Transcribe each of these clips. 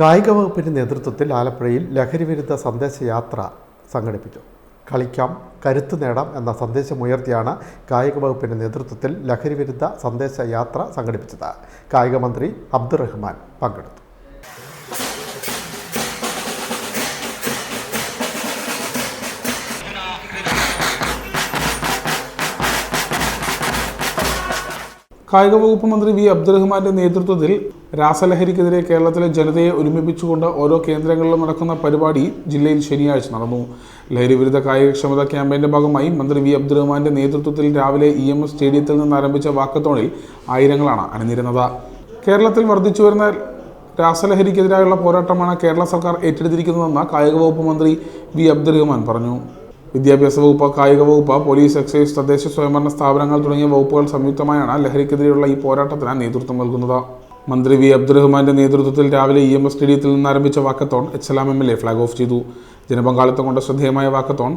കായിക വകുപ്പിന്റെ നേതൃത്വത്തിൽ ആലപ്പുഴയിൽ ലഹരിവിരുദ്ധ സന്ദേശയാത്ര സംഘടിപ്പിച്ചു. കളിക്കാം കരുത്ത് നേടാം എന്ന സന്ദേശമുയർത്തിയാണ് കായിക വകുപ്പിന്റെ നേതൃത്വത്തിൽ ലഹരിവിരുദ്ധ സന്ദേശയാത്ര സംഘടിപ്പിച്ചത്. കായിക മന്ത്രി അബ്ദുറഹ്മാൻ പങ്കെടുത്തു. കായിക വകുപ്പ് മന്ത്രി വി അബ്ദുറഹ്മാന്റെ നേതൃത്വത്തിൽ രാസലഹരിക്കെതിരെ കേരളത്തിലെ ജനതയെ ഒരുമിപ്പിച്ചുകൊണ്ട് ഓരോ കേന്ദ്രങ്ങളിലും നടക്കുന്ന പരിപാടി ജില്ലയിൽ ശനിയാഴ്ച നടന്നു. ലഹരി വിരുദ്ധ കായികക്ഷമത ക്യാമ്പയിന്റെ ഭാഗമായി മന്ത്രി വി. അബ്ദുറഹ്മാന്റെ നേതൃത്വത്തിൽ രാവിലെ ഇ എം എസ് സ്റ്റേഡിയത്തിൽ നിന്ന് ആരംഭിച്ച വാക്കത്തോണിൽ ആയിരങ്ങളാണ് അണിനിരുന്നത്. കേരളത്തിൽ വർദ്ധിച്ചു വരുന്ന രാസലഹരിക്കെതിരായുള്ള പോരാട്ടമാണ് കേരള സർക്കാർ ഏറ്റെടുത്തിരിക്കുന്നതെന്ന് കായിക വകുപ്പ് മന്ത്രി വി. അബ്ദുറഹ്മാൻ പറഞ്ഞു. വിദ്യാഭ്യാസ വകുപ്പ് കായിക വകുപ്പ് പോലീസ് എക്സൈസ് തദ്ദേശ സ്വയംഭരണ സ്ഥാപനങ്ങൾ തുടങ്ങിയ വകുപ്പുകൾ സംയുക്തമായാണ് ലഹരിക്കെതിരെയുള്ള ഈ പോരാട്ടത്തിന് നേതൃത്വം നൽകുന്നത്. മന്ത്രി വി അബ്ദുറഹ്മാന്റെ നേതൃത്വത്തിൽ രാവിലെ ഇ എം എസ് സ്റ്റേഡിയത്തിൽ നിന്ന് ആരംഭിച്ച walkathon H L M L A flag off ചെയ്തു. ജനപങ്കാളിത്തം കൊണ്ട ശ്രദ്ധേയമായ വാക്കത്തോൺ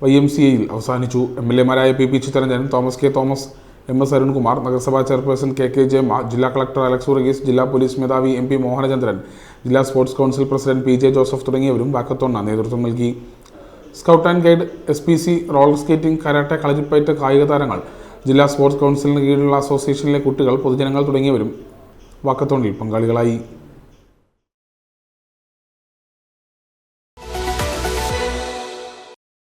വൈ എം സി എയിൽ അവസാനിച്ചു. M L എമാരായ P P Chitharanjan Thomas K Thomas M S Arunkumar നഗരസഭാ ചെയർപേഴ്സൺ കെ കെ ജയമ്മ ജില്ലാ കളക്ടർ അലക്സ് വർഗീസ് ജില്ലാ പോലീസ് മേധാവി എം പി മോഹനചന്ദ്രൻ ജില്ലാ sports council president P J Joseph തുടങ്ങിയവരും വാക്കത്തോണിന് നേതൃത്വം നൽകി. Scout and guide S P C roller skating karate Kalaripayattu കായിക താരങ്ങൾ ജില്ലാ സ്പോർട്സ് കൗൺസിലിന് കീഴിലുള്ള അസോസിയേഷനിലെ കുട്ടികൾ പൊതുജനങ്ങൾ തുടങ്ങിയവരും വാക്കത്തോണിൽ പങ്കാളികളായി